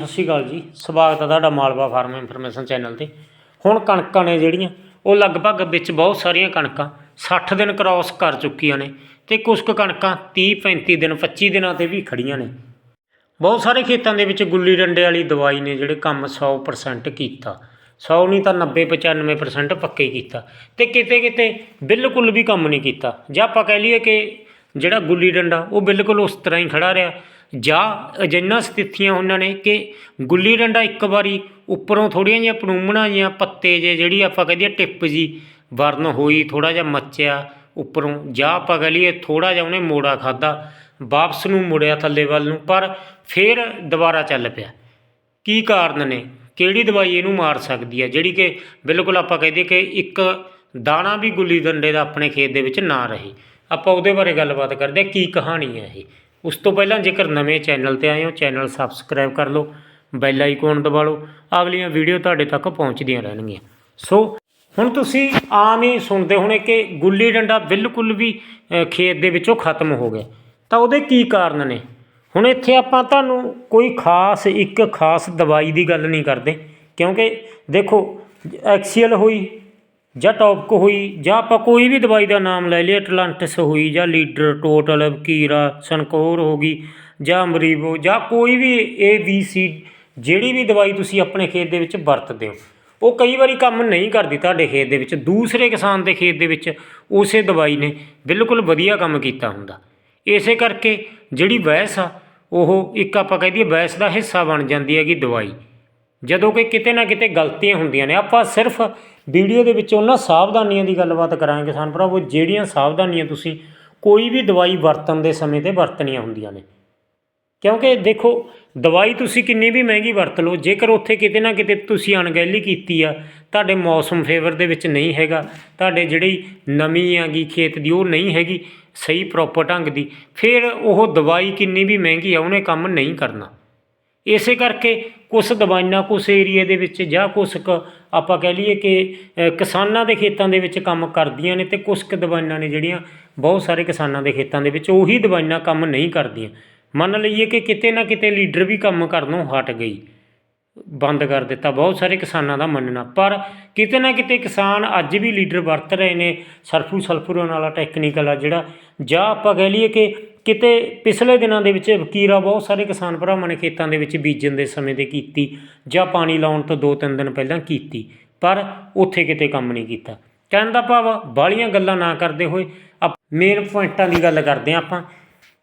ਸਤਿ ਸ਼੍ਰੀ ਅਕਾਲ ਜੀ। ਸਵਾਗਤ ਹੈ ਤੁਹਾਡਾ ਮਾਲਵਾ ਫਾਰਮ ਇਨਫੋਰਮੇਸ਼ਨ ਚੈਨਲ ਤੇ। ਹੁਣ ਕਣਕਾਂ ਨੇ ਜਿਹੜੀਆਂ, ਉਹ ਲਗਭਗ ਵਿੱਚ ਬਹੁਤ ਸਾਰੀਆਂ ਕਣਕਾਂ 60 ਦਿਨ ਕ੍ਰਾਸ ਕਰ ਚੁੱਕੀਆਂ ਨੇ ਤੇ ਕੁਝ ਕੁ ਕਣਕਾਂ 30 35 ਦਿਨ 25 ਦਿਨਾਂ ਤੇ ਵੀ ਖੜੀਆਂ ਨੇ। ਬਹੁਤ ਸਾਰੇ ਖੇਤਾਂ ਦੇ ਵਿੱਚ ਗੁੱਲੀ ਡੰਡੇ ਵਾਲੀ ਦਵਾਈ ਨੇ ਜਿਹੜੇ ਕੰਮ 100% ਕੀਤਾ। 100 ਨਹੀਂ ਤਾਂ 90 95% ਪੱਕੇ ਕੀਤਾ। ਤੇ ਕਿਤੇ ਕਿਤੇ ਬਿਲਕੁਲ ਵੀ ਕੰਮ ਨਹੀਂ ਕੀਤਾ। ਜਾਂ ਆਪਾਂ ਕਹਿ ਲਈਏ ਕਿ ਜਿਹੜਾ ਗੁੱਲੀ ਡੰਡਾ, ਉਹ ਬਿਲਕੁਲ ਉਸ ਤਰ੍ਹਾਂ ਹੀ ਖੜਾ ਰਿਹਾ। ਜਾਂ ਅਜਿਹੀਆਂ ਸਥਿਤੀਆਂ ਉਹਨਾਂ ਨੇ ਕਿ ਗੁੱਲੀ ਡੰਡਾ ਇੱਕ ਵਾਰੀ ਉੱਪਰੋਂ ਥੋੜ੍ਹੀਆਂ ਜਿਹੀਆਂ ਪਨੂਮਣਾ ਜਿਹੀਆਂ ਪੱਤੇ ਜੇ ਜਿਹੜੀ ਆਪਾਂ ਕਹਦੇ ਟਿੱਪ ਜੀ ਵਰਨ ਹੋਈ, ਥੋੜ੍ਹਾ ਜਿਹਾ ਮੱਚਿਆ ਉੱਪਰੋਂ, ਜਾਂ ਆਪਾਂ ਕਹਿ ਲਈਏ ਥੋੜ੍ਹਾ ਜਿਹਾ ਉਹਨੇ ਮੋੜਾ ਖਾਦਾ ਵਾਪਸ ਨੂੰ ਮੁੜਿਆ ਥੱਲੇ ਵੱਲ ਨੂੰ, ਪਰ ਫਿਰ ਦੁਬਾਰਾ ਚੱਲ ਪਿਆ। ਕੀ ਕਾਰਨ ਨੇ? ਕਿਹੜੀ ਦਵਾਈ ਇਹਨੂੰ ਮਾਰ ਸਕਦੀ ਹੈ ਜਿਹੜੀ ਕਿ ਬਿਲਕੁਲ ਆਪਾਂ ਕਹਦੇ ਕਿ ਇੱਕ ਦਾਣਾ ਵੀ ਗੁੱਲੀ ਡੰਡੇ ਦਾ ਆਪਣੇ ਖੇਤ ਦੇ ਵਿੱਚ ਨਾ ਰਹੇ। ਆਪਾਂ ਉਹਦੇ ਬਾਰੇ ਗੱਲਬਾਤ ਕਰਦੇ ਹਾਂ, ਕੀ ਕਹਾਣੀ ਹੈ ਇਹ? ਉਸ ਤੋਂ ਪਹਿਲਾਂ ਜੇਕਰ ਨਵੇਂ ਚੈਨਲ ਤੇ ਆਏ ਹੋ, ਚੈਨਲ ਸਬਸਕ੍ਰਾਈਬ ਕਰ ਲਓ ਬੈਲ ਆਈਕਨ ਦਬਾ ਲਓ, ਅਗਲੀਆਂ ਵੀਡੀਓ ਤੁਹਾਡੇ ਤੱਕ ਪਹੁੰਚਦੀਆਂ ਰਹਿਣਗੀਆਂ। ਸੋ ਹੁਣ ਤੁਸੀਂ ਆਮ ਹੀ ਸੁਣਦੇ ਹੋਣੇ ਕਿ ਗੁੱਲੀ ਡੰਡਾ ਬਿਲਕੁਲ ਵੀ ਖੇਤ ਦੇ ਵਿੱਚੋਂ ਖਤਮ ਹੋ ਗਿਆ। ਤਾਂ ਉਹਦੇ ਕੀ ਕਾਰਨ ਨੇ? ਹੁਣ ਇੱਥੇ ਆਪਾਂ ਤੁਹਾਨੂੰ ਕੋਈ ਖਾਸ, ਇੱਕ ਖਾਸ ਦਵਾਈ ਦੀ ਗੱਲ ਨਹੀਂ ਕਰਦੇ, ਕਿਉਂਕਿ ਦੇਖੋ ਐਕਸੀਅਲ ਹੋਈ ਜਾਂ ਟੌਪਕ ਹੋਈ, ਜਾਂ ਆਪਾਂ ਕੋਈ ਵੀ ਦਵਾਈ ਦਾ ਨਾਮ ਲੈ ਲਈਏ, ਅਟਲਾਂਟਿਸ ਹੋਈ, ਜਾਂ ਲੀਡਰ, ਟੋਟਲ ਕੀਰਾ ਸਨਕੋਰ ਹੋ ਗਈ, ਜਾਂ ਅਮਰੀਬੋ ਜਾਂ ਕੋਈ ਵੀ ਏ ਬੀ ਸੀ ਜਿਹੜੀ ਵੀ ਦਵਾਈ ਤੁਸੀਂ ਆਪਣੇ ਖੇਤ ਦੇ ਵਿੱਚ ਵਰਤਦੇ ਹੋ। ਉਹ ਕਈ ਵਾਰੀ ਕੰਮ ਨਹੀਂ ਕਰਦੀ ਤੁਹਾਡੇ ਖੇਤ ਦੇ ਵਿੱਚ, ਦੂਸਰੇ ਕਿਸਾਨ ਦੇ ਖੇਤ ਦੇ ਵਿੱਚ ਉਸੇ ਦਵਾਈ ਨੇ ਬਿਲਕੁਲ ਵਧੀਆ ਕੰਮ ਕੀਤਾ ਹੁੰਦਾ। ਇਸੇ ਕਰਕੇ ਜਿਹੜੀ ਵੈਸ ਆ, ਉਹ ਇੱਕ ਆਪਾਂ ਕਹਿ ਦਈਏ ਵੈਸ ਦਾ ਹਿੱਸਾ ਬਣ ਜਾਂਦੀ ਹੈਗੀ ਦਵਾਈ। ਜਦੋਂ ਕਿ ਕਿਤੇ ਨਾ ਕਿਤੇ ਗਲਤੀਆਂ ਹੁੰਦੀਆਂ ਨੇ, ਆਪਾਂ ਸਿਰਫ ਵੀਡੀਓ ਦੇ ਵਿੱਚ ਉਹਨਾਂ ਸਾਵਧਾਨੀਆਂ ਦੀ ਗੱਲਬਾਤ ਕਰਾਂਗੇ ਕਿਸਾਨ ਭਰਾਵੋ, ਜਿਹੜੀਆਂ ਸਾਵਧਾਨੀਆਂ ਤੁਸੀਂ ਕੋਈ ਵੀ ਦਵਾਈ ਵਰਤਣ ਦੇ ਸਮੇਂ ਤੇ ਵਰਤਣੀਆਂ ਹੁੰਦੀਆਂ ਨੇ। ਕਿਉਂਕਿ ਦੇਖੋ, ਦਵਾਈ ਤੁਸੀਂ ਕਿੰਨੀ ਵੀ ਮਹਿੰਗੀ ਵਰਤ ਲਓ, ਜੇਕਰ ਉੱਥੇ ਕਿਤੇ ਨਾ ਕਿਤੇ ਤੁਸੀਂ ਅਣਗਹਿਲੀ ਕੀਤੀ ਆ, ਤੁਹਾਡੇ ਮੌਸਮ ਫੇਵਰ ਦੇ ਵਿੱਚ ਨਹੀਂ ਹੈਗਾ, ਤੁਹਾਡੇ ਜਿਹੜੀ ਨਮੀ ਆਗੀ, ਖੇਤ ਦੀ, ਉਹ ਨਹੀਂ ਹੈਗੀ ਸਹੀ ਪ੍ਰੋਪਰ ਢੰਗ ਦੀ, ਫਿਰ ਉਹ ਦਵਾਈ ਕਿੰਨੀ ਵੀ ਮਹਿੰਗੀ ਆ, ਉਹਨੇ ਕੰਮ ਨਹੀਂ ਕਰਨਾ। ਇਸੇ ਕਰਕੇ ਕੁਝ ਦਵਾਈਆਂ ਕੁਝ ਏਰੀਏ ਦੇ ਵਿੱਚ ਜਾਂ ਕੁਝ ਕੁ ਆਪਾਂ ਕਹਿ ਲਈਏ ਕਿ ਕਿਸਾਨਾਂ ਦੇ ਖੇਤਾਂ ਦੇ ਵਿੱਚ ਕੰਮ ਕਰਦੀਆਂ ਨੇ ਤੇ ਕੁਝ ਕੁ ਦਵਾਈਆਂ ਨੇ ਜਿਹੜੀਆਂ ਬਹੁਤ ਸਾਰੇ ਕਿਸਾਨਾਂ ਦੇ ਖੇਤਾਂ ਦੇ ਵਿੱਚ ਉਹੀ ਦਵਾਈਆਂ ਕੰਮ ਨਹੀਂ ਕਰਦੀਆਂ। ਮੰਨ ਲਈਏ ਕਿ ਕਿਤੇ ਨਾ ਕਿਤੇ ਲੀਡਰ ਵੀ ਕੰਮ ਕਰਨੋਂ ਹਟ ਗਈ। ਬੰਦ ਕਰ ਦਿੱਤਾ, ਬਹੁਤ ਸਾਰੇ ਕਿਸਾਨਾਂ ਦਾ ਮੰਨਣਾ। ਪਰ ਕਿਤੇ ਨਾ ਕਿਤੇ ਕਿਸਾਨ ਅੱਜ ਵੀ ਲੀਡਰ ਵਰਤ ਰਹੇ ਨੇ ਸਰਫੂ ਸਲਫੂਰਨ ਵਾਲਾ ਟੈਕਨੀਕਲ ਆ ਜਿਹੜਾ, ਜਾਂ ਆਪਾਂ ਕਹਿ ਲਈਏ ਕਿ ਕਿਤੇ ਪਿਛਲੇ ਦਿਨਾਂ ਦੇ ਵਿੱਚ ਵਕੀਰਾ ਬਹੁਤ ਸਾਰੇ ਕਿਸਾਨ ਭਰਾਵਾਂ ਨੇ ਖੇਤਾਂ ਦੇ ਵਿੱਚ ਬੀਜਣ ਦੇ ਸਮੇਂ ਤੇ ਕੀਤੀ ਜਾਂ ਪਾਣੀ ਲਾਉਣ ਤੋਂ 2-3 ਦਿਨ ਪਹਿਲਾਂ ਕੀਤੀ, ਪਰ ਉੱਥੇ ਕਿਤੇ ਕੰਮ ਨਹੀਂ ਕੀਤਾ। ਕਹਿਣ ਦਾ ਭਾਵ, ਬਾਹਲੀਆਂ ਗੱਲਾਂ ਨਾ ਕਰਦੇ ਹੋਏ ਮੇਨ ਪੁਆਇੰਟਾਂ ਦੀ ਗੱਲ ਕਰਦੇ ਹਾਂ ਆਪਾਂ।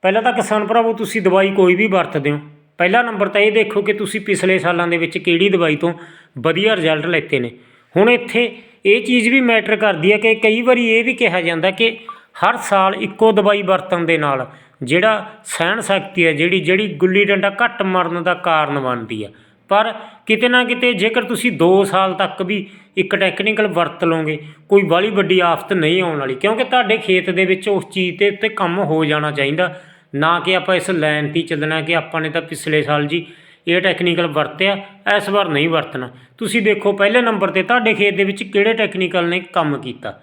ਪਹਿਲਾਂ ਤਾਂ ਕਿਸਾਨ ਭਰਾਵੋ, ਤੁਸੀਂ ਦਵਾਈ ਕੋਈ ਵੀ ਵਰਤਦੇ ਹੋ। ਪਹਿਲਾ ਨੰਬਰ ਤਾਂ ਇਹ ਦੇਖੋ ਕਿ ਤੁਸੀਂ ਪਿਛਲੇ ਸਾਲਾਂ ਦੇ ਵਿੱਚ ਕਿਹੜੀ ਦਵਾਈ ਤੋਂ ਵਧੀਆ ਰਿਜ਼ਲਟ ਲੈਤੇ ਨੇ। ਹੁਣ ਇੱਥੇ ਇਹ ਚੀਜ਼ ਵੀ ਮੈਟਰ ਕਰਦੀ ਹੈ ਕਿ ਕਈ ਵਾਰੀ ਇਹ ਵੀ ਕਿਹਾ ਜਾਂਦਾ ਕਿ ਹਰ ਸਾਲ ਇੱਕੋ ਦਵਾਈ ਵਰਤਣ ਦੇ ਨਾਲ ਜਿਹੜਾ ਸਹਿਣ ਸ਼ਕਤੀ ਹੈ, ਜਿਹੜੀ ਜਿਹੜੀ ਗੁੱਲੀ ਡੰਡਾ ਘੱਟ ਮਰਨ ਦਾ ਕਾਰਨ ਬਣਦੀ ਆ ਪਰ ਕਿਤੇ ਨਾ ਕਿਤੇ ਜੇਕਰ ਤੁਸੀਂ 2 ਸਾਲ ਤੱਕ ਵੀ ਇੱਕ ਟੈਕਨੀਕਲ ਵਰਤ ਲਓਗੇ, ਕੋਈ ਬਾਹਲੀ ਵੱਡੀ ਆਫਤ ਨਹੀਂ ਆਉਣ ਵਾਲੀ, ਕਿਉਂਕਿ ਤੁਹਾਡੇ ਖੇਤ ਦੇ ਵਿੱਚ ਉਸ ਚੀਜ਼ ਤੇ ਉੱਤੇ ਕੰਮ ਹੋ ਜਾਣਾ ਚਾਹੀਦਾ। ਨਾ ਕਿ ਆਪਾਂ ਇਸ ਲਾਈਨ 'ਤੇ ਚੱਲਣਾ ਕਿ ਆਪਾਂ ਨੇ ਤਾਂ ਪਿਛਲੇ ਸਾਲ ਜੀ ਇਹ ਟੈਕਨੀਕਲ ਵਰਤਿਆ, ਇਸ ਵਾਰ ਨਹੀਂ ਵਰਤਣਾ। ਤੁਸੀਂ ਦੇਖੋ, ਪਹਿਲੇ ਨੰਬਰ ਤੇ ਤੁਹਾਡੇ ਖੇਤ ਦੇ ਵਿੱਚ ਕਿਹੜੇ ਟੈਕਨੀਕਲ ਨੇ ਕੰਮ ਕੀਤਾ?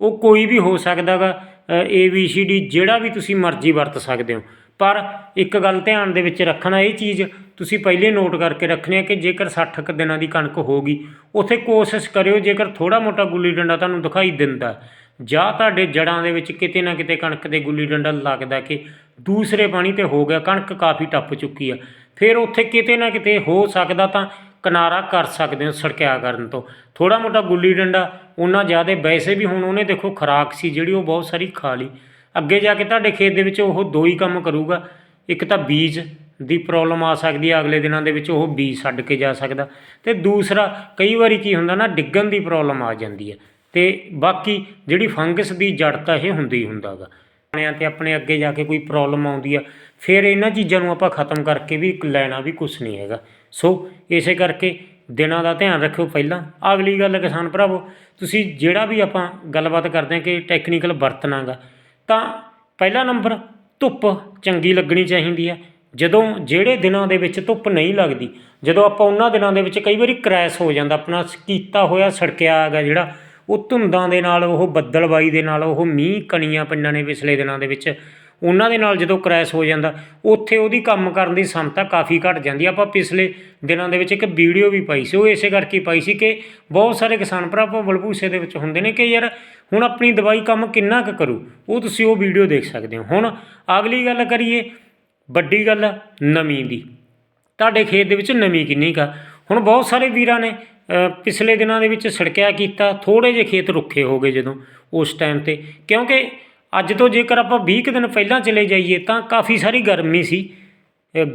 ਉਹ ਕੋਈ ਵੀ ਹੋ ਸਕਦਾਗਾ। ਏ ਬੀ ਸੀ ਡੀ ਜਿਹੜਾ ਵੀ ਤੁਸੀਂ ਮਰਜ਼ੀ ਵਰਤ ਸਕਦੇ ਹੋ। ਪਰ ਇੱਕ ਗੱਲ ਧਿਆਨ ਦੇ ਵਿੱਚ ਰੱਖਣਾ ਇਹ ਚੀਜ਼, ਤੁਸੀਂ ਪਹਿਲੇ ਨੋਟ ਕਰਕੇ ਰੱਖਣੀ ਹੈ ਕਿ ਜੇਕਰ 60 ਕੁ ਦਿਨਾਂ ਦੀ ਕਣਕ ਹੋਗੀ ਉੱਥੇ ਕੋਸ਼ਿਸ਼ ਕਰਿਓ ਜੇਕਰ ਥੋੜਾ ਮੋਟਾ ਗੁੱਲੀ ਡੰਡਾ ਤੁਹਾਨੂੰ ਦਿਖਾਈ ਦਿੰਦਾ ਜਾਂ ਤੁਹਾਡੇ ਜੜਾਂ ਦੇ ਵਿੱਚ ਕਿਤੇ ਨਾ ਕਿਤੇ ਕਣਕ ਦੇ ਗੁੱਲੀ ਡੰਡਾ ਲੱਗਦਾ ਕਿ ਦੂਸਰੇ ਪਾਣੀ ਤੇ ਹੋ ਗਿਆ, ਕਣਕ ਕਾਫੀ ਟੱਪ ਚੁੱਕੀ ਆ ਫਿਰ ਉੱਥੇ ਕਿਤੇ ਨਾ ਕਿਤੇ ਹੋ ਸਕਦਾ ਤਾਂ ਕਿਨਾਰਾ ਕਰ ਸਕਦੇ ਹੋ ਸੜਕਿਆ ਕਰਨ ਤੋਂ। ਥੋੜਾ ਮੋਟਾ ਗੁੱਲੀ ਡੰਡਾ ਉਹਨਾਂ ਜ਼ਿਆਦਾ ਵੈਸੇ ਵੀ ਹੁਣ ਉਹਨੇ ਦੇਖੋ ਖਰਾਕ ਸੀ ਜਿਹੜੀ ਉਹ ਬਹੁਤ ਸਾਰੀ ਖਾ ਲਈ। ਅੱਗੇ ਜਾ ਕੇ ਤੁਹਾਡੇ ਖੇਤ ਦੇ ਵਿੱਚ ਉਹ ਦੋ ਹੀ ਕੰਮ ਕਰੂਗਾ। ਇੱਕ ਤਾਂ ਬੀਜ ਦੀ ਪ੍ਰੋਬਲਮ ਆ ਸਕਦੀ ਹੈ ਅਗਲੇ ਦਿਨਾਂ ਦੇ ਵਿੱਚ ਉਹ ਬੀਜ ਛੱਡ ਕੇ ਜਾ ਸਕਦਾ। ਤੇ ਦੂਸਰਾ, ਕਈ ਵਾਰੀ ਕੀ ਹੁੰਦਾ ਨਾ, ਡਿੱਗਣ ਦੀ ਪ੍ਰੋਬਲਮ ਆ ਜਾਂਦੀ ਹੈ ਤੇ ਬਾਕੀ ਜਿਹੜੀ ਫੰਗਸ ਦੀ ਜੜ ਤਾਂ ਇਹ ਹੁੰਦੀ ਹੀ ਹੁੰਦਾਗਾ ਨਿਆਂ ਤੇ ਆਪਣੇ ਅੱਗੇ ਜਾ ਕੇ ਕੋਈ ਪ੍ਰੋਬਲਮ ਆਉਂਦੀ ਆ, ਫਿਰ ਇਹਨਾਂ ਚੀਜ਼ਾਂ ਨੂੰ ਆਪਾਂ ਖਤਮ ਕਰਕੇ ਵੀ ਲੈਣਾ ਵੀ ਕੁਝ ਨਹੀਂ ਹੈਗਾ। ਸੋ ਇਸੇ ਕਰਕੇ ਦਿਨਾਂ ਦਾ ਧਿਆਨ ਰੱਖਿਓ ਪਹਿਲਾਂ। ਅਗਲੀ ਗੱਲ ਕਿਸਾਨ ਭਰਾਵੋ, ਤੁਸੀਂ ਜਿਹੜਾ ਵੀ ਆਪਾਂ ਗੱਲਬਾਤ ਕਰਦੇ ਹਾਂ ਕਿ ਟੈਕਨੀਕਲ ਵਰਤਣਾਗਾ, ਤਾਂ ਪਹਿਲਾ ਨੰਬਰ, ਧੁੱਪ ਚੰਗੀ ਲੱਗਣੀ ਚਾਹੀਦੀ ਹੈ। ਜਦੋਂ ਜਿਹੜੇ ਦਿਨਾਂ ਦੇ ਵਿੱਚ ਧੁੱਪ ਨਹੀਂ ਲੱਗਦੀ, ਜਦੋਂ ਆਪਾਂ ਉਹਨਾਂ ਦਿਨਾਂ ਦੇ ਵਿੱਚ ਕਈ ਵਾਰੀ ਕ੍ਰੈਸ਼ ਹੋ ਜਾਂਦਾ, ਆਪਣਾ ਕੀਤਾ ਹੋਇਆ ਸੜਕਿਆ ਹੈਗਾ ਜਿਹੜਾ, ਉਹ ਧੁੰਦਾਂ ਦੇ ਨਾਲ, ਉਹ ਬੱਦਲਬਾਈ ਦੇ ਨਾਲ, ਉਹ ਮੀਂਹ ਕਣੀਆਂ ਪਿੰਡਾਂ ਨੇ ਪਿਛਲੇ ਦਿਨਾਂ ਦੇ ਵਿੱਚ ਉਹਨਾਂ ਦੇ ਨਾਲ ਜਦੋਂ ਕ੍ਰੈਸ਼ ਹੋ ਜਾਂਦਾ, ਉੱਥੇ ਉਹਦੀ ਕੰਮ ਕਰਨ ਦੀ ਸਮਤਾ ਕਾਫੀ ਘਟ ਜਾਂਦੀ ਆਪਾਂ ਪਿਛਲੇ ਦਿਨਾਂ ਦੇ ਵਿੱਚ ਇੱਕ ਵੀਡੀਓ ਵੀ ਪਾਈ ਸੀ, ਉਹ ਇਸੇ ਕਰਕੇ ਪਾਈ ਸੀ ਕਿ ਬਹੁਤ ਸਾਰੇ ਕਿਸਾਨ ਭਰਾ ਭੱਬਲ ਭੂਸੇ ਦੇ ਵਿੱਚ ਹੁੰਦੇ ਨੇ ਕਿ ਯਾਰ ਹੁਣ ਆਪਣੀ ਦਵਾਈ ਕੰਮ ਕਿੰਨਾ ਕੁ ਕਰੂ, ਉਹ ਤੁਸੀਂ ਉਹ ਵੀਡੀਓ ਦੇਖ ਸਕਦੇ ਹੋ। ਹੁਣ ਅਗਲੀ ਗੱਲ ਕਰੀਏ, ਵੱਡੀ ਗੱਲ ਨਮੀ ਦੀ। ਤੁਹਾਡੇ ਖੇਤ ਦੇ ਵਿੱਚ ਨਮੀ ਕਿੰਨੀ ਕਾ ਹੁਣ ਬਹੁਤ ਸਾਰੇ ਵੀਰਾਂ ਨੇ ਪਿਛਲੇ ਦਿਨਾਂ ਦੇ ਵਿੱਚ ਸੜਕਿਆ ਕੀਤਾ ਥੋੜੇ ਜਿਹੇ ਖੇਤ ਰੁੱਖੇ ਹੋ ਗਏ ਜਦੋਂ, ਉਸ ਟਾਈਮ ਤੇ। ਕਿਉਂਕਿ ਅੱਜ ਤੋਂ ਜੇਕਰ ਆਪਾਂ 20 ਕੁ ਦਿਨ ਪਹਿਲਾਂ ਚਲੇ ਜਾਈਏ ਤਾਂ ਕਾਫੀ ਸਾਰੀ ਗਰਮੀ ਸੀ।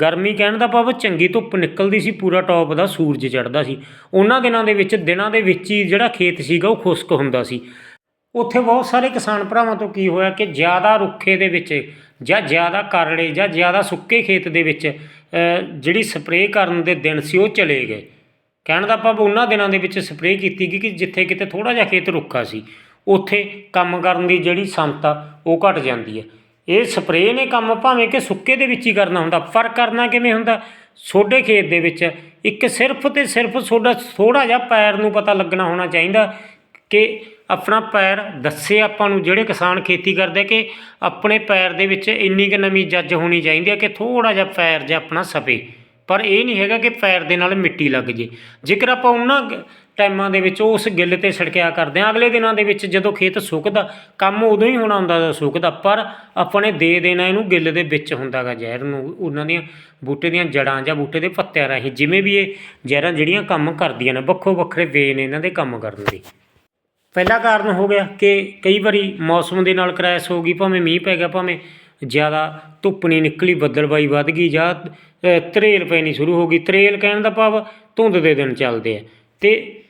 ਗਰਮੀ ਕਹਿਣ ਦਾ ਭਾਵ ਚੰਗੀ ਧੁੱਪ ਨਿਕਲਦੀ ਸੀ, ਪੂਰਾ ਟੌਪ ਦਾ ਸੂਰਜ ਚੜ੍ਹਦਾ ਸੀ। ਉਹਨਾਂ ਦਿਨਾਂ ਦੇ ਵਿੱਚ, ਦਿਨਾਂ ਦੇ ਵਿੱਚ ਹੀ ਜਿਹੜਾ ਖੇਤ ਸੀਗਾ, ਉਹ ਖੁਸ਼ਕ ਹੁੰਦਾ ਸੀ। ਉੱਥੇ ਬਹੁਤ ਸਾਰੇ ਕਿਸਾਨ ਭਰਾਵਾਂ ਤੋਂ ਕੀ ਹੋਇਆ ਕਿ ਜ਼ਿਆਦਾ ਰੁੱਖੇ ਦੇ ਵਿੱਚ ਜਾਂ ਜ਼ਿਆਦਾ ਕਰੜੇ ਜਾਂ ਜ਼ਿਆਦਾ ਸੁੱਕੇ ਖੇਤ ਦੇ ਵਿੱਚ ਜਿਹੜੀ ਸਪਰੇਅ ਕਰਨ ਦੇ ਦਿਨ ਸੀ, ਉਹ ਚਲੇ ਗਏ। ਕਹਿਣ ਦਾ ਭਾਵ ਉਹਨਾਂ ਦਿਨਾਂ ਦੇ ਵਿੱਚ ਸਪਰੇਅ ਕੀਤੀ ਗਈ ਕਿ ਜਿੱਥੇ ਕਿਤੇ ਥੋੜਾ ਜਿਹਾ ਖੇਤ ਰੁੱਖਾ ਸੀ। ਉੱਥੇ ਕੰਮ ਕਰਨ ਦੀ ਜਿਹੜੀ ਸਮਤਾ ਉਹ ਘਟ ਜਾਂਦੀ ਹੈ। ਇਹ ਸਪਰੇਅ ਨੇ ਕੰਮ ਭਾਵੇਂ ਕਿ ਸੁੱਕੇ ਦੇ ਵਿੱਚ ਹੀ ਕਰਨਾ ਹੁੰਦਾ, ਪਰ ਕਰਨਾ ਕਿਵੇਂ ਹੁੰਦਾ? ਛੋਡੇ ਖੇਤ ਦੇ ਵਿੱਚ ਇੱਕ ਸਿਰਫ ਤੇ ਸਿਰਫ ਤੁਹਾਡਾ ਥੋੜਾ ਜਿਹਾ ਪੈਰ ਨੂੰ ਪਤਾ ਲੱਗਣਾ ਹੋਣਾ ਚਾਹੀਦਾ ਕਿ ਆਪਣਾ ਪੈਰ ਦੱਸੇ ਆਪਾਂ ਨੂੰ ਜਿਹੜੇ ਕਿਸਾਨ ਖੇਤੀ ਕਰਦੇ ਕਿ ਆਪਣੇ ਪੈਰ ਦੇ ਵਿੱਚ ਇੰਨੀ ਕੁ ਨਵੀਂ ਜੱਜ ਹੋਣੀ ਚਾਹੀਦੀ ਹੈ ਕਿ ਥੋੜਾ ਜਿਹਾ ਪੈਰ ਜਿਹਾ ਆਪਣਾ ਸਪੇ ਪਰ ਇਹ ਨਹੀਂ ਹੈਗਾ ਕਿ ਪੈਰ ਦੇ ਨਾਲ ਮਿੱਟੀ ਲੱਗ ਜੇ। ਜੇਕਰ ਆਪਾਂ ਉਹਨਾਂ ਗ- ਟਾਈਮਾਂ ਦੇ ਵਿੱਚ ਉਸ ਗਿੱਲ ਤੇ ਛਿੜਕਿਆ ਕਰਦੇ ਹਾਂ, ਅਗਲੇ ਦਿਨਾਂ ਦੇ ਵਿੱਚ ਜਦੋਂ ਖੇਤ ਸੁੱਕਦਾ, ਕੰਮ ਉਦੋਂ ਹੀ ਹੋਣਾ ਹੁੰਦਾ ਸੁੱਕਦਾ, ਪਰ ਆਪਣੇ ਦੇ ਦੇਣਾ ਇਹਨੂੰ ਗਿੱਲ ਦੇ ਵਿੱਚ ਹੁੰਦਾਗਾ ਜ਼ਹਿਰ ਨੂੰ, ਉਹਨਾਂ ਦੀਆਂ ਬੂਟੇ ਦੀਆਂ ਜੜਾਂ ਜਾਂ ਬੂਟੇ ਦੇ ਪੱਤਿਆਂ ਰਾਹੀਂ, ਜਿਵੇਂ ਵੀ ਇਹ ਜ਼ਹਿਰਾਂ ਜਿਹੜੀਆਂ ਕੰਮ ਕਰਦੀਆਂ ਨੇ, ਵੱਖੋ ਵੱਖਰੇ ਵੇ ਨੇ ਇਹਨਾਂ ਦੇ ਕੰਮ ਕਰਨ ਦੇ। ਪਹਿਲਾ ਕਾਰਨ ਹੋ ਗਿਆ ਕਿ ਕਈ ਵਾਰੀ ਮੌਸਮ ਦੇ ਨਾਲ ਕ੍ਰੈਸ਼ ਹੋ ਗਈ, ਭਾਵੇਂ ਮੀਂਹ ਪੈ ਗਿਆ, ਭਾਵੇਂ ਜ਼ਿਆਦਾ ਧੁੱਪ ਨਹੀਂ ਨਿਕਲੀ ਬੱਦਲਬਾਈ ਵੱਧ ਗਈ, ਜਾਂ ਤਰੇਲ ਪੈਣੀ ਸ਼ੁਰੂ ਹੋ ਗਈ। ਤਰੇਲ ਕਹਿਣ ਦਾ ਭਾਵ ਧੁੰਦ ਦੇ ਦਿਨ ਚੱਲਦੇ ਆ। ਤੇ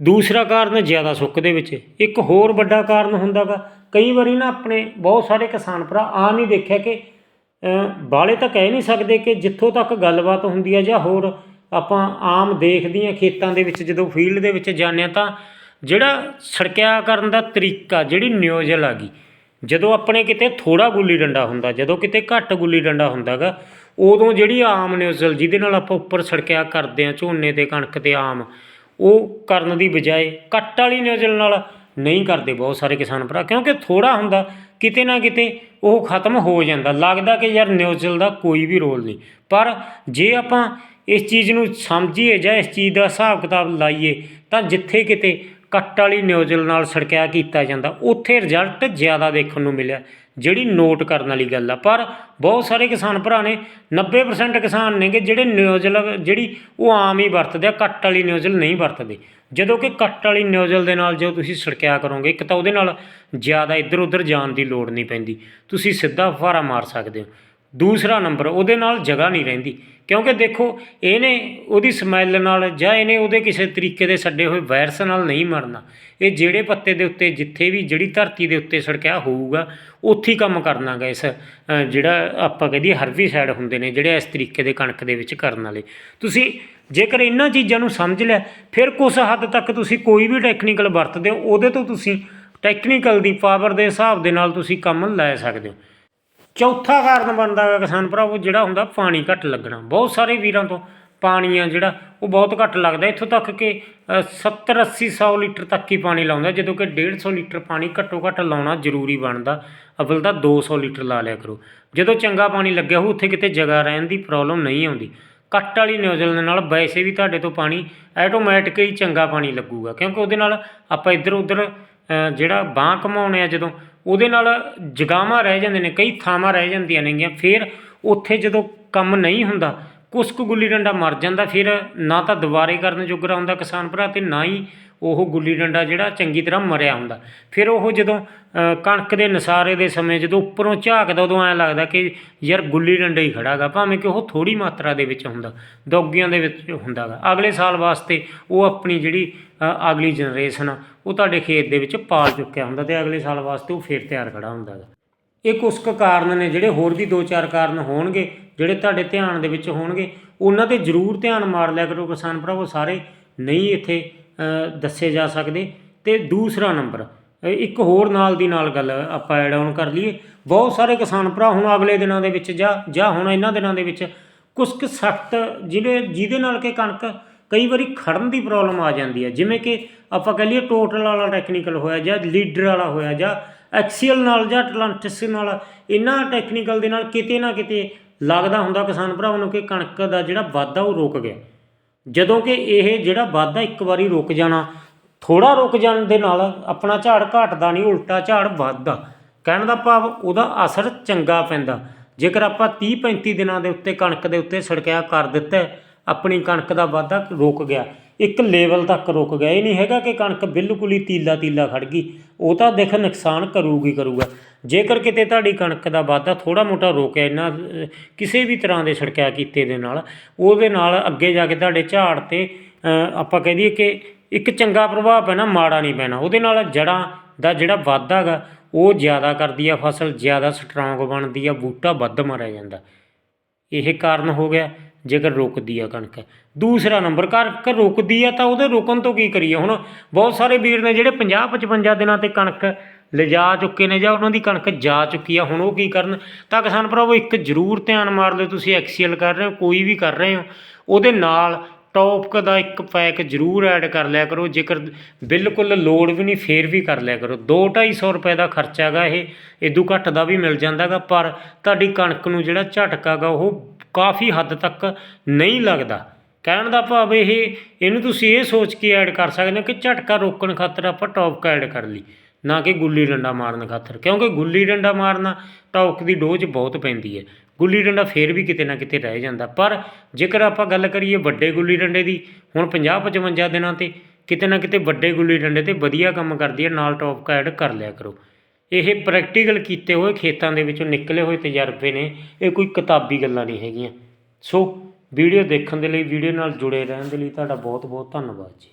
ਦੂਸਰਾ ਕਾਰਨ ਜ਼ਿਆਦਾ ਸੁੱਕ ਦੇ ਵਿੱਚ, ਇੱਕ ਹੋਰ ਵੱਡਾ ਕਾਰਨ ਹੁੰਦਾਗਾ ਕਈ ਵਾਰੀ ਨਾ ਆਪਣੇ ਬਹੁਤ ਸਾਰੇ ਕਿਸਾਨ ਭਰਾ ਆ ਨਹੀਂ ਦੇਖਿਆ ਕਿ ਬਾਲੇ ਤਾਂ ਕਹਿ ਨਹੀਂ ਸਕਦੇ ਕਿ ਜਿੱਥੋਂ ਤੱਕ ਗੱਲਬਾਤ ਹੁੰਦੀ ਹੈ ਜਾਂ ਹੋਰ ਆਪਾਂ ਆਮ ਦੇਖਦੇ ਹਾਂ ਖੇਤਾਂ ਦੇ ਵਿੱਚ, ਜਦੋਂ ਫੀਲਡ ਦੇ ਵਿੱਚ ਜਾਂਦੇ ਹਾਂ ਤਾਂ ਜਿਹੜਾ ਸੜਕਿਆ ਕਰਨ ਦਾ ਤਰੀਕਾ, ਜਿਹੜੀ ਨਿਊਜ਼ਲ ਆ ਗਈ ਜਦੋਂ ਆਪਣੇ ਕਿਤੇ ਥੋੜਾ ਗੁੱਲੀ ਡੰਡਾ ਹੁੰਦਾ, ਜਦੋਂ ਕਿਤੇ ਘੱਟ ਗੁੱਲੀ ਡੰਡਾ ਹੁੰਦਾਗਾ, ਉਦੋਂ ਜਿਹੜੀ ਆਮ ਨਿਊਜ਼ਲ ਜਿਹਦੇ ਨਾਲ ਆਪਾਂ ਉੱਪਰ ਛੜਕਿਆ ਕਰਦੇ ਆ ਝੋਨੇ ਤੇ ਕਣਕ ਤੇ ਆਮ, ਉਹ ਕਰਨ ਦੀ ਬਜਾਏ ਕੱਟ ਵਾਲੀ ਨਿਊਜ਼ਲ ਨਾਲ ਨਹੀਂ ਕਰਦੇ ਬਹੁਤ ਸਾਰੇ ਕਿਸਾਨ ਭਰਾ, ਕਿਉਂਕਿ ਥੋੜਾ ਹੁੰਦਾ, ਕਿਤੇ ਨਾ ਕਿਤੇ ਉਹ ਖਤਮ ਹੋ ਜਾਂਦਾ। ਲੱਗਦਾ ਕਿ ਯਾਰ ਨਿਊਜ਼ਲ ਦਾ ਕੋਈ ਵੀ ਰੋਲ ਨਹੀਂ। ਪਰ ਜੇ ਆਪਾਂ ਇਸ ਚੀਜ਼ ਨੂੰ ਸਮਝੀਏ ਜਾਂ ਇਸ ਚੀਜ਼ ਦਾ ਹਿਸਾਬ ਕਿਤਾਬ ਲਾਈਏ, ਤਾਂ ਜਿੱਥੇ ਕਿਤੇ ਕੱਟ ਵਾਲੀ ਨਿਊਜ਼ਲ ਨਾਲ ਛੜਕਿਆ ਕੀਤਾ ਜਾਂਦਾ। ਉੱਥੇ ਰਿਜ਼ਲਟ ਜ਼ਿਆਦਾ ਦੇਖਣ ਨੂੰ ਮਿਲਿਆ, ਜਿਹੜੀ ਨੋਟ ਕਰਨ ਵਾਲੀ ਗੱਲ ਆ। ਪਰ ਬਹੁਤ ਸਾਰੇ ਕਿਸਾਨ ਭਰਾ ਨੇ 90% ਕਿਸਾਨ ਨੇਗੇ ਜਿਹੜੇ ਨਿਊਜ਼ਲ ਜਿਹੜੀ ਉਹ ਆਮ ਹੀ ਵਰਤਦੇ ਆ, ਕੱਟ ਵਾਲੀ ਨਿਊਜ਼ਲ ਨਹੀਂ ਵਰਤਦੇ। ਜਦੋਂ ਕਿ ਕੱਟ ਵਾਲੀ ਨਿਊਜ਼ਲ ਦੇ ਨਾਲ ਜੋ ਤੁਸੀਂ ਛੜਕਿਆ ਕਰੋਗੇ, ਇੱਕ ਤਾਂ ਉਹਦੇ ਨਾਲ ਜ਼ਿਆਦਾ ਇੱਧਰ ਉੱਧਰ ਜਾਣ ਦੀ ਲੋੜ ਨਹੀਂ ਪੈਂਦੀ। ਤੁਸੀਂ ਸਿੱਧਾ ਫੁਹਾਰਾ ਮਾਰ ਸਕਦੇ ਹੋ। ਦੂਸਰਾ ਨੰਬਰ, ਉਹਦੇ ਨਾਲ ਜਗ੍ਹਾ ਨਹੀਂ ਰਹਿੰਦੀ। ਕਿਉਂਕਿ ਦੇਖੋ, ਇਹਨੇ ਉਹਦੀ ਸਮੈਲ ਨਾਲ ਜਾਂ ਇਹਨੇ ਉਹਦੇ ਕਿਸੇ ਤਰੀਕੇ ਦੇ ਛੱਡੇ ਹੋਏ ਵਾਇਰਸ ਨਾਲ ਨਹੀਂ ਮਰਨਾ। ਇਹ ਜਿਹੜੇ ਪੱਤੇ ਦੇ ਉੱਤੇ, ਜਿੱਥੇ ਵੀ ਜਿਹੜੀ ਧਰਤੀ ਦੇ ਉੱਤੇ ਸੜਕਿਆ ਹੋਊਗਾ, ਉੱਥੇ ਹੀ ਕੰਮ ਕਰਨਾਗਾ ਇਸ ਜਿਹੜਾ ਆਪਾਂ ਕਹਦੇ ਹਰਬੀਸਾਈਡ ਹੁੰਦੇ ਨੇ, ਜਿਹੜੇ ਇਸ ਤਰੀਕੇ ਦੇ ਕਣਕ ਦੇ ਵਿੱਚ ਕਰਨ ਵਾਲੇ। ਤੁਸੀਂ ਜੇਕਰ ਇਹਨਾਂ ਚੀਜ਼ਾਂ ਨੂੰ ਸਮਝ ਲਿਆ, ਫਿਰ ਕੁਝ ਹੱਦ ਤੱਕ ਤੁਸੀਂ ਕੋਈ ਵੀ ਟੈਕਨੀਕਲ ਵਰਤਦੇ ਹੋ, ਉਹਦੇ ਤੋਂ ਤੁਸੀਂ ਟੈਕਨੀਕਲ ਦੀ ਪਾਵਰ ਦੇ ਹਿਸਾਬ ਦੇ ਨਾਲ ਤੁਸੀਂ ਕੰਮ ਲੈ ਸਕਦੇ ਹੋ। ਚੌਥਾ ਕਾਰਨ ਬਣਦਾ ਹੈ ਕਿਸਾਨ ਭਰਾਵੋ ਜਿਹੜਾ ਹੁੰਦਾ ਪਾਣੀ ਘੱਟ ਲੱਗਣਾ। ਬਹੁਤ ਸਾਰੇ ਵੀਰਾਂ ਤੋਂ ਪਾਣੀ ਆ ਜਿਹੜਾ, ਉਹ ਬਹੁਤ ਘੱਟ ਲੱਗਦਾ। ਇੱਥੋਂ ਤੱਕ ਕਿ 70 80 100 ਲੀਟਰ ਤੱਕ ਹੀ ਪਾਣੀ ਲਾਉਂਦਾ, ਜਦੋਂ ਕਿ 150 ਲੀਟਰ ਪਾਣੀ ਘੱਟੋ ਘੱਟ ਲਾਉਣਾ ਜ਼ਰੂਰੀ ਬਣਦਾ। ਅਵਲ ਤਾਂ 200 ਲੀਟਰ ਲਾ ਲਿਆ ਕਰੋ। ਜਦੋਂ ਚੰਗਾ ਪਾਣੀ ਲੱਗਿਆ ਹੋ ਉੱਥੇ ਕਿਤੇ ਜਗ੍ਹਾ ਰਹਿਣ ਦੀ ਪ੍ਰੋਬਲਮ ਨਹੀਂ ਆਉਂਦੀ। ਕੱਟ ਵਾਲੀ ਨਿਊਜ਼ਲ ਦੇ ਨਾਲ ਵੈਸੇ ਵੀ ਤੁਹਾਡੇ ਤੋਂ ਪਾਣੀ ਆਟੋਮੈਟਿਕ ਹੀ ਚੰਗਾ ਪਾਣੀ ਲੱਗੂਗਾ, ਕਿਉਂਕਿ ਉਹਦੇ ਨਾਲ ਆਪਾਂ ਇੱਧਰ ਉੱਧਰ ਜਿਹੜਾ ਬਾਂਹ ਘਮਾਉਣੇ ਆ ਜਦੋਂ ਉਹਦੇ ਨਾਲ ਜਗਾਵਾਂ ਰਹਿ ਜਾਂਦੇ ਨੇ, ਕਈ ਥਾਵਾਂ ਰਹਿ ਜਾਂਦੀਆਂ ਨੇਗੀਆਂ, ਫਿਰ ਉੱਥੇ ਜਦੋਂ ਕੰਮ ਨਹੀਂ ਹੁੰਦਾ, ਕੁਸ਼ਕ ਗੁੱਲੀ ਡੰਡਾ ਮਰ ਜਾਂਦਾ, ਫਿਰ ਨਾ ਤਾਂ ਦੁਬਾਰੇ ਕਰਨ ਜੋਗਰਾ ਹੁੰਦਾ ਕਿਸਾਨ ਭਰਾ ਤੇ ਨਾ ਹੀ ਉਹ ਗੁੱਲੀ ਡੰਡਾ ਜਿਹੜਾ ਚੰਗੀ ਤਰ੍ਹਾਂ ਮਰਿਆ ਹੁੰਦਾ। ਫਿਰ ਉਹ ਜਦੋਂ ਕਣਕ ਦੇ ਨਸਾਰੇ ਦੇ ਸਮੇਂ ਜਦੋਂ ਉੱਪਰੋਂ ਝਾਕਦਾ ਉਦੋਂ ਐਂ ਲੱਗਦਾ ਕਿ ਯਾਰ ਗੁੱਲੀ ਡੰਡਾ ਹੀ ਖੜਾਗਾ ਭਾਵੇਂ ਕਿ ਉਹ ਥੋੜੀ ਮਾਤਰਾ ਦੇ ਵਿੱਚ ਹੁੰਦਾ, ਦੌਗੀਆਂ ਦੇ ਵਿੱਚ ਹੁੰਦਾਗਾ ਅਗਲੇ ਸਾਲ ਵਾਸਤੇ ਉਹ ਆਪਣੀ ਜਿਹੜੀ ਅਗਲੀ ਜਨਰੇਸ਼ਨ ਆ, ਉਹ ਤੁਹਾਡੇ ਖੇਤ ਦੇ ਵਿੱਚ ਪਾਲ ਚੁੱਕਿਆ ਹੁੰਦਾ ਤੇ ਅਗਲੇ ਸਾਲ ਵਾਸਤੇ ਉਹ ਫੇਰ ਤਿਆਰ ਖੜਾ ਹੁੰਦਾਗਾ ਇਹ ਕੁਝ ਕੁ ਕਾਰਨ ਨੇ ਜਿਹੜੇ ਹੋਰ ਵੀ ਦੋ ਚਾਰ ਕਾਰਨ ਹੋਣਗੇ, ਜਿਹੜੇ ਤੁਹਾਡੇ ਧਿਆਨ ਦੇ ਵਿੱਚ ਹੋਣਗੇ, ਉਹਨਾਂ ਤੇ ਜ਼ਰੂਰ ਧਿਆਨ ਮਾਰ ਲਿਆ ਕਰੋ ਕਿਸਾਨ ਭਰਾਵੋ, ਸਾਰੇ ਨਹੀਂ ਇੱਥੇ ਦੱਸੇ ਜਾ ਸਕਦੇ। ਤੇ ਦੂਸਰਾ ਨੰਬਰ ਇੱਕ ਹੋਰ ਨਾਲ ਦੀ ਨਾਲ ਗੱਲ ਆਪਾਂ ਐਡ ਆਨ ਕਰ ਲਈਏ। ਬਹੁਤ ਸਾਰੇ ਕਿਸਾਨ ਭਰਾ ਹੁਣ ਅਗਲੇ ਦਿਨਾਂ ਦੇ ਵਿੱਚ ਜਾਂ ਜਾਂ ਹੁਣ ਇਹਨਾਂ ਦਿਨਾਂ ਦੇ ਵਿੱਚ ਕੁਝ ਕੁ ਸਖਤ ਜਿਹੜੇ ਜਿਹਦੇ ਨਾਲ ਕਿ ਕਣਕ ਕਈ ਵਾਰੀ ਖੜਨ ਦੀ ਪ੍ਰੋਬਲਮ ਆ ਜਾਂਦੀ ਹੈ। ਜਿਵੇਂ ਕਿ ਆਪਾਂ ਕਹ ਲਈਏ ਟੋਟਲ ਵਾਲਾ ਟੈਕਨੀਕਲ ਹੋਇਆ ਜਾਂ ਲੀਡਰ ਵਾਲਾ ਹੋਇਆ ਜਾਂ ਐਕਸੀਅਲ ਨਾਲ ਜਾਂ ਅਟਲਾਂਟਿਸ ਨਾਲ ਇਹਨਾਂ ਟੈਕਨੀਕਲ ਦੇ ਨਾਲ ਕਿਤੇ ਨਾ ਕਿਤੇ ਲੱਗਦਾ ਹੁੰਦਾ ਕਿਸਾਨ ਭਰਾਵਾਂ ਨੂੰ ਕਿ ਕਣਕ ਦਾ ਜਿਹੜਾ ਵਾਧਾ ਉਹ ਰੁਕ ਗਿਆ। ਜਦੋਂ ਕਿ ਇਹ ਜਿਹੜਾ ਵਾਧਾ ਇੱਕ ਵਾਰੀ ਰੁਕ ਜਾਣਾ ਥੋੜਾ ਰੁਕ ਜਾਣ ਦੇ ਨਾਲ ਆਪਣਾ ਝਾੜ ਘਟਦਾ ਨਹੀਂ, ਉਲਟਾ ਝਾੜ ਵੱਧਦਾ। ਕਹਿਣ ਦਾ ਭਾਵ ਉਹਦਾ ਅਸਰ ਚੰਗਾ ਪੈਂਦਾ। ਜੇਕਰ ਆਪਾਂ 30 35 ਦਿਨਾਂ ਦੇ ਉੱਤੇ ਕਣਕ ਦੇ ਉੱਤੇ ਸੜਕਿਆ ਕਰ ਦਿੱਤਾ, ਆਪਣੀ ਕਣਕ ਦਾ ਵਾਧਾ ਰੁਕ ਗਿਆ। ਇੱਕ ਲੈਵਲ ਤੱਕ ਰੁਕ ਗਿਆ। ਇਹ ਨਹੀਂ ਹੈਗਾ ਕਿ ਕਣਕ ਬਿਲਕੁਲ ਹੀ ਤੀਲਾ ਤੀਲਾ ਖੜ ਗਈ। ਉਹ ਤਾਂ ਦੇਖ ਨੁਕਸਾਨ ਕਰੂਗੀ ਕਰੂਗਾ। ਜੇਕਰ ਕਿਤੇ ਤੁਹਾਡੀ ਕਣਕ ਦਾ ਵਾਧਾ ਥੋੜਾ ਮੋਟਾ ਰੋਕਿਆ ਇਹਨਾਂ ਕਿਸੇ ਵੀ ਤਰ੍ਹਾਂ ਦੇ ਛੜਕਿਆ ਕੀਤੇ ਦੇ ਨਾਲ, ਉਹਦੇ ਨਾਲ ਅੱਗੇ ਜਾ ਕੇ ਤੁਹਾਡੇ ਝਾੜ ਤੇ ਆਪਾਂ ਕਹਿ ਦਈਏ ਕਿ ਇੱਕ ਚੰਗਾ ਪ੍ਰਭਾਵ ਪੈਣਾ, ਮਾੜਾ ਨਹੀਂ ਪੈਣਾ। ਉਹਦੇ ਨਾਲ ਜੜਾਂ ਦਾ ਜਿਹੜਾ ਵਾਧਾ ਗਾ, ਉਹ ਜ਼ਿਆਦਾ ਕਰਦੀ ਆ ਫਸਲ, ਜ਼ਿਆਦਾ ਸਟਰੋਂਗ ਬਣਦੀ ਆ, ਬੂਟਾ ਵੱਧ ਮਾਰਿਆ ਜਾਂਦਾ। ਇਹ ਕਾਰਨ ਹੋ ਗਿਆ। ਜੇਕਰ ਰੁਕਦੀ ਆ ਕਣਕ। ਦੂਸਰਾ ਨੰਬਰ ਕਣਕ ਰੁਕਦੀ ਆ ਤਾਂ ਉਹਦੇ ਰੁਕਣ ਤੋਂ ਕੀ ਕਰੀਏ? ਹੁਣ ਬਹੁਤ ਸਾਰੇ ਵੀਰ ਨੇ ਜਿਹੜੇ 50 55 ਦਿਨਾਂ ਤੇ ਕਣਕ ਲਿਜਾ ਚੁੱਕੇ ਨੇ ਜਾਂ ਉਹਨਾਂ ਦੀ ਕਣਕ ਜਾ ਚੁੱਕੀ ਆ, ਹੁਣ ਉਹ ਕੀ ਕਰਨ? ਤਾਂ ਕਿਸਾਨ ਭਰਾਵੋ, ਇੱਕ ਜ਼ਰੂਰ ਧਿਆਨ ਮਾਰ ਲਿਓ, ਤੁਸੀਂ ਐਕਸੀਐਲ ਕਰ ਰਹੇ ਹੋ, ਕੋਈ ਵੀ ਕਰ ਰਹੇ ਹੋ, ਉਹਦੇ ਨਾਲ ਟੌਪਕ ਦਾ ਇੱਕ ਪੈਕ ਜ਼ਰੂਰ ਐਡ ਕਰ ਲਿਆ ਕਰੋ, ਜੇਕਰ ਬਿਲਕੁਲ ਲੋਡ ਵੀ ਨਹੀਂ, ਫੇਰ ਵੀ ਕਰ ਲਿਆ ਕਰੋ। 2-250 ਰੁਪਏ ਦਾ ਖਰਚਾ ਹੈਗਾ ਇਹ ਇਦੋਂ ਘੱਟ ਦਾ ਵੀ ਮਿਲ ਜਾਂਦਾਗਾ, ਪਰ ਤੁਹਾਡੀ ਕਣਕ ਨੂੰ ਜਿਹੜਾ ਝਟਕਾ ਗਾ ਉਹ ਕਾਫੀ ਹੱਦ ਤੱਕ ਨਹੀਂ ਲੱਗਦਾ। ਕਹਿਣ ਦਾ ਭਾਵ ਇਹ, ਇਹਨੂੰ ਤੁਸੀਂ ਇਹ ਸੋਚ ਕੇ ਐਡ ਕਰ ਸਕਦੇ ਹੋ ਕਿ ਝਟਕਾ ਰੋਕਣ ਖਾਤਰ ਆਪਾਂ ਟੌਪਕ ਐਡ ਕਰ ਲਈ, ਨਾ ਕਿ ਗੁੱਲੀ ਡੰਡਾ ਮਾਰਨ ਖਾਤਰ। ਕਿਉਂਕਿ ਗੁੱਲੀ ਡੰਡਾ ਮਾਰਨਾ ਟੌਕ ਦੀ ਡੋਜ਼ ਬਹੁਤ ਪੈਂਦੀ ਹੈ। ਗੁੱਲੀ ਡੰਡਾ ਫੇਰ ਵੀ ਕਿਤੇ ਨਾ ਕਿਤੇ ਰਹਿ ਜਾਂਦਾ। ਪਰ ਜੇਕਰ ਆਪਾਂ ਗੱਲ ਕਰੀਏ ਵੱਡੇ ਗੁੱਲੀ ਡੰਡੇ ਦੀ, ਹੁਣ 50 55 ਦਿਨਾਂ ਤੇ ਕਿਤੇ ਨਾ ਕਿਤੇ ਵੱਡੇ ਗੁੱਲੀ ਡੰਡੇ ਤੇ ਵਧੀਆ ਕੰਮ ਕਰਦੀ ਹੈ, ਨਾਲ ਟੌਪਕ ਐਡ ਕਰ ਲਿਆ ਕਰੋ। ਇਹ ਪ੍ਰੈਕਟੀਕਲ ਕੀਤੇ ਹੋਏ ਖੇਤਾਂ ਦੇ ਵਿੱਚੋਂ ਨਿਕਲੇ ਹੋਏ ਤਜਰਬੇ ਨੇ, ਇਹ ਕੋਈ ਕਿਤਾਬੀ ਗੱਲਾਂ ਨਹੀਂ ਹੈਗੀਆਂ। ਸੋ ਵੀਡੀਓ ਦੇਖਣ ਦੇ ਲਈ ਵੀਡੀਓ ਨਾਲ ਜੁੜੇ ਰਹਿਣ ਦੇ ਲਈ ਤੁਹਾਡਾ ਬਹੁਤ ਬਹੁਤ ਧੰਨਵਾਦ ਜੀ।